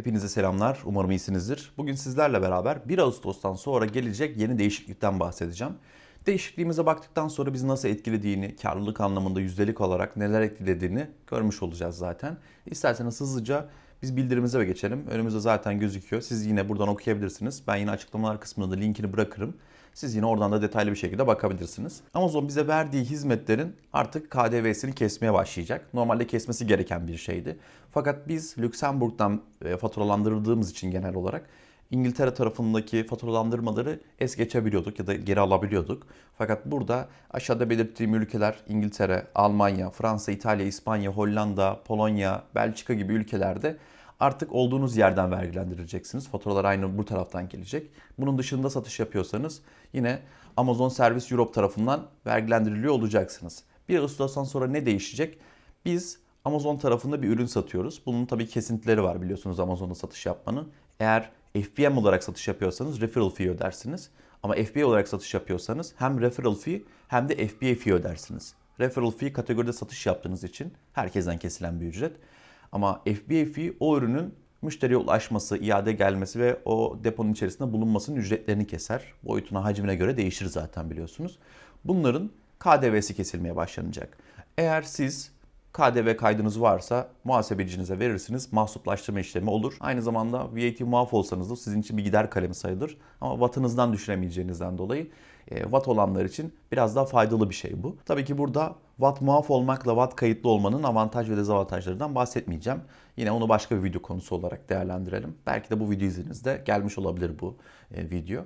Hepinize selamlar. Umarım iyisinizdir. Bugün sizlerle beraber 1 Ağustos'tan sonra gelecek yeni değişiklikten bahsedeceğim. Değişikliğimize baktıktan sonra bizi nasıl etkilediğini, karlılık anlamında yüzdelik olarak neler etkilediğini görmüş olacağız zaten. İsterseniz hızlıca biz bildirimize geçelim. Önümüzde zaten gözüküyor. Siz yine buradan okuyabilirsiniz. Ben yine açıklamalar kısmında da linkini bırakırım. Siz yine oradan da detaylı bir şekilde bakabilirsiniz. Amazon bize verdiği hizmetlerin artık KDV'sini kesmeye başlayacak. Normalde kesmesi gereken bir şeydi. Fakat biz Lüksemburg'dan e, faturalandırdığımız için genel olarak İngiltere tarafındaki faturalandırmaları es geçebiliyorduk ya da geri alabiliyorduk. Fakat burada aşağıda belirttiğim ülkeler İngiltere, Almanya, Fransa, İtalya, İspanya, Hollanda, Polonya, Belçika gibi ülkelerde artık olduğunuz yerden vergilendirileceksiniz. Faturalar aynı bu taraftan gelecek. Bunun dışında satış yapıyorsanız yine Amazon Servis Europe tarafından vergilendiriliyor olacaksınız. 1 Ağustos'tan sonra ne değişecek? Biz Amazon tarafında bir ürün satıyoruz. Bunun tabii kesintileri var biliyorsunuz Amazon'da satış yapmanın. Eğer FBM olarak satış yapıyorsanız referral fee ödersiniz. Ama FBA olarak satış yapıyorsanız hem referral fee hem de FBA fee ödersiniz. Referral fee kategoride satış yaptığınız için herkesten kesilen bir ücret. Ama FBA fee o ürünün müşteriye ulaşması, iade gelmesi ve o deponun içerisinde bulunmasının ücretlerini keser. Boyutuna, hacmine göre değişir zaten biliyorsunuz. Bunların KDV'si kesilmeye başlanacak. Eğer siz KDV kaydınız varsa muhasebecinize verirsiniz. Mahsuplaştırma işlemi olur. Aynı zamanda VAT muaf olsanız da sizin için bir gider kalemi sayılır. Ama wattınızdan düşüremeyeceğinizden dolayı watt olanlar için biraz daha faydalı bir şey bu. Tabii ki burada watt muaf olmakla watt kayıtlı olmanın avantaj ve dezavantajlarından bahsetmeyeceğim. Yine onu başka bir video konusu olarak değerlendirelim. Belki de bu video izninizde gelmiş olabilir bu e, video.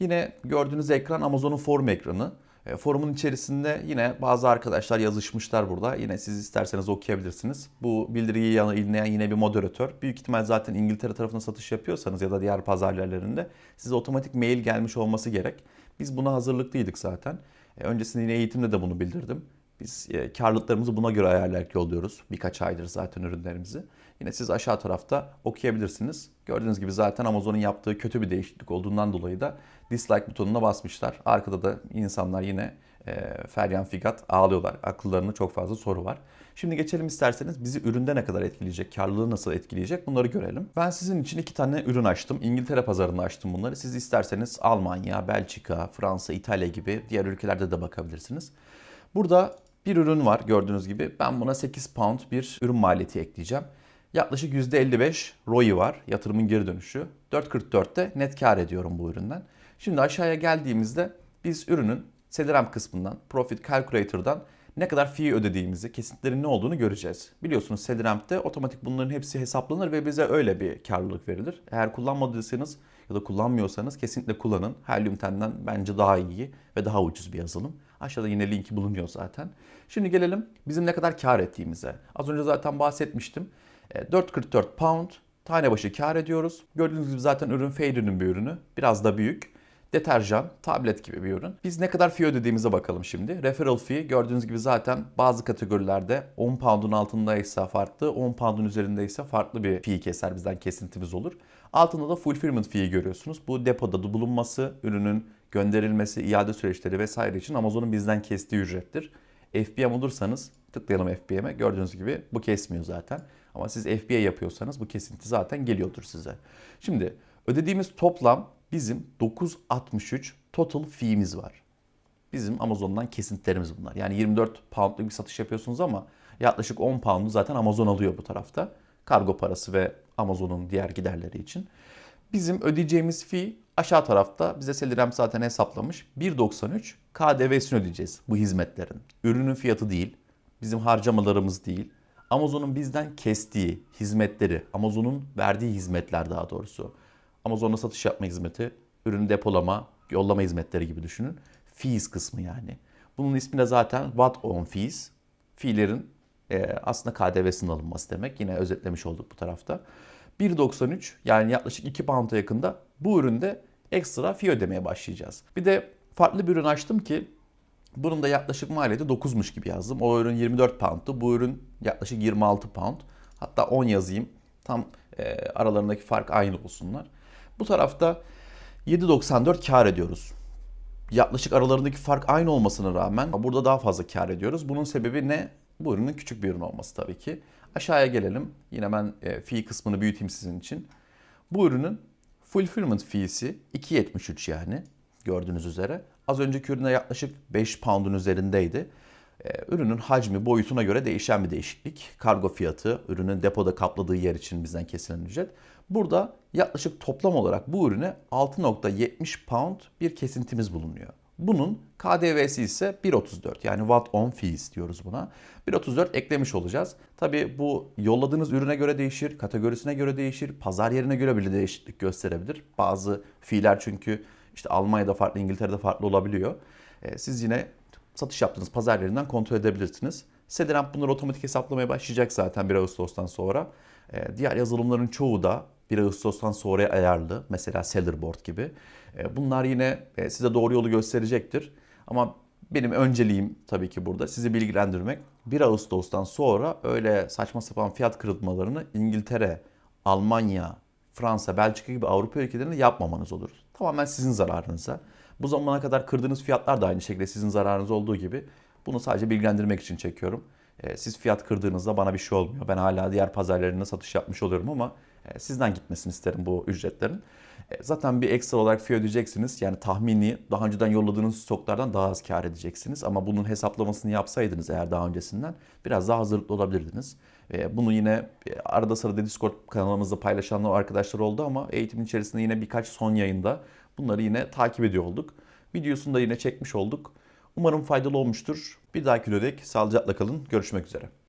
Yine gördüğünüz ekran Amazon'un forum ekranı. E, Forumun içerisinde yine bazı arkadaşlar yazışmışlar burada. Yine siz isterseniz okuyabilirsiniz. Bu bildiriyi yayınlayan yine bir moderatör. Büyük ihtimal zaten İngiltere tarafına satış yapıyorsanız ya da diğer pazar yerlerinde size otomatik mail gelmiş olması gerek. Biz buna hazırlıklıydık zaten. E, Öncesinde yine eğitimde de bunu bildirdim. Biz e, karlılıklarımızı buna göre ayarlayarak yolluyoruz. Birkaç aydır zaten ürünlerimizi. Yine siz aşağı tarafta okuyabilirsiniz. Gördüğünüz gibi zaten Amazon'un yaptığı kötü bir değişiklik olduğundan dolayı da dislike butonuna basmışlar. Arkada da insanlar yine e, feryan figat ağlıyorlar. Akıllarında çok fazla soru var. Şimdi geçelim isterseniz bizi üründe ne kadar etkileyecek, karlılığı nasıl etkileyecek bunları görelim. Ben sizin için iki tane ürün açtım. İngiltere pazarında açtım bunları. Siz isterseniz Almanya, Belçika, Fransa, İtalya gibi diğer ülkelerde de bakabilirsiniz. Burada bir ürün var gördüğünüz gibi. Ben buna 8 pound bir ürün maliyeti ekleyeceğim. Yaklaşık %55 ROI var yatırımın geri dönüşü. 4.44'te net kar ediyorum bu üründen. Şimdi aşağıya geldiğimizde biz ürünün Celeram kısmından, Profit Calculator'dan ne kadar fee ödediğimizi, kesintilerin ne olduğunu göreceğiz. Biliyorsunuz Celeram'de otomatik bunların hepsi hesaplanır ve bize öyle bir karlılık verilir. Eğer kullanmadıysanız ya da kullanmıyorsanız kesinlikle kullanın. Helium 10'den bence daha iyi ve daha ucuz bir yazılım. Aşağıda yine linki bulunuyor zaten. Şimdi gelelim bizim ne kadar kar ettiğimize. Az önce zaten bahsetmiştim. E, 4.44 pound tane başı kar ediyoruz. Gördüğünüz gibi zaten ürün Fader'ın bir ürünü. Biraz da büyük. Deterjan, tablet gibi bir ürün. Biz ne kadar fee ödediğimize bakalım şimdi. Referral fee gördüğünüz gibi zaten bazı kategorilerde 10 pound'un altındaysa farklı, 10 pound'un üzerindeyse farklı bir fee keser bizden kesintimiz olur. Altında da fulfillment fee görüyorsunuz. Bu depoda da bulunması, ürünün gönderilmesi, iade süreçleri vesaire için Amazon'un bizden kestiği ücrettir. FBM olursanız tıklayalım FBM'e. Gördüğünüz gibi bu kesmiyor zaten. Ama siz FBA yapıyorsanız bu kesinti zaten geliyordur size. Şimdi ödediğimiz toplam bizim 9.63 total fee'miz var. Bizim Amazon'dan kesintilerimiz bunlar. Yani 24 poundluk bir satış yapıyorsunuz ama yaklaşık 10 pound'u zaten Amazon alıyor bu tarafta. Kargo parası ve Amazon'un diğer giderleri için. Bizim ödeyeceğimiz fee aşağı tarafta bize Celeram zaten hesaplamış. 1.93 KDV'sini ödeyeceğiz bu hizmetlerin. Ürünün fiyatı değil, bizim harcamalarımız değil. Amazon'un bizden kestiği hizmetleri, Amazon'un verdiği hizmetler daha doğrusu. Amazon'da satış yapma hizmeti, ürün depolama, yollama hizmetleri gibi düşünün. Fees kısmı yani. Bunun ismi de zaten what on fees. Fee'lerin e, aslında KDV'sinin alınması demek. Yine özetlemiş olduk bu tarafta. 1.93 yani yaklaşık 2 pound'a yakında bu üründe ekstra fee ödemeye başlayacağız. Bir de farklı bir ürün açtım ki bunun da yaklaşık maliyeti 9'muş gibi yazdım. O ürün 24 pound'tu. Bu ürün yaklaşık 26 pound. Hatta 10 yazayım. Tam e, aralarındaki fark aynı olsunlar. Bu tarafta 7.94 kar ediyoruz. Yaklaşık aralarındaki fark aynı olmasına rağmen burada daha fazla kar ediyoruz. Bunun sebebi ne? Bu ürünün küçük bir ürün olması tabii ki. Aşağıya gelelim. Yine ben e, fee kısmını büyüteyim sizin için. Bu ürünün fulfillment fee'si 2.73 yani gördüğünüz üzere. Az önceki ürüne yaklaşık 5 pound'un üzerindeydi. Ee, Ürünün hacmi, boyutuna göre değişen bir değişiklik. Kargo fiyatı, ürünün depoda kapladığı yer için bizden kesilen ücret. Burada yaklaşık toplam olarak bu ürüne 6.70 pound bir kesintimiz bulunuyor. Bunun KDV'si ise 1.34 yani what on fees diyoruz buna. 1.34 eklemiş olacağız. Tabi bu yolladığınız ürüne göre değişir, kategorisine göre değişir, pazar yerine göre bile değişiklik gösterebilir. Bazı fiiller çünkü işte Almanya'da farklı, İngiltere'de farklı olabiliyor. Ee, Siz yine satış yaptığınız pazar yerinden kontrol edebilirsiniz. Cederamp bunları otomatik hesaplamaya başlayacak zaten 1 Ağustos'tan sonra. Ee, Diğer yazılımların çoğu da 1 Ağustos'tan sonraya ayarlı. Mesela Sellerboard gibi. Ee, Bunlar yine e, size doğru yolu gösterecektir. Ama benim önceliğim tabii ki burada sizi bilgilendirmek. 1 Ağustos'tan sonra öyle saçma sapan fiyat kırılmalarını İngiltere, Almanya, Fransa, Belçika gibi Avrupa ülkelerinde yapmamanız olur. Tamamen sizin zararınıza. Bu zamana kadar kırdığınız fiyatlar da aynı şekilde sizin zararınız olduğu gibi bunu sadece bilgilendirmek için çekiyorum. Ee, Siz fiyat kırdığınızda bana bir şey olmuyor. Ben hala diğer pazarlarında satış yapmış oluyorum ama e, sizden gitmesini isterim bu ücretlerin. E, Zaten bir ekstra olarak fee ödeyeceksiniz. Yani tahmini daha önceden yolladığınız stoklardan daha az kar edeceksiniz. Ama bunun hesaplamasını yapsaydınız eğer daha öncesinden biraz daha hazırlıklı olabilirdiniz. E, Bunu yine e, arada sırada Discord kanalımızda paylaşanlar arkadaşlar oldu ama eğitimin içerisinde yine birkaç son yayında bunları yine takip ediyor olduk. Videosunu da yine çekmiş olduk. Umarım faydalı olmuştur. Bir dahaki videoda sağlıcakla kalın. Görüşmek üzere.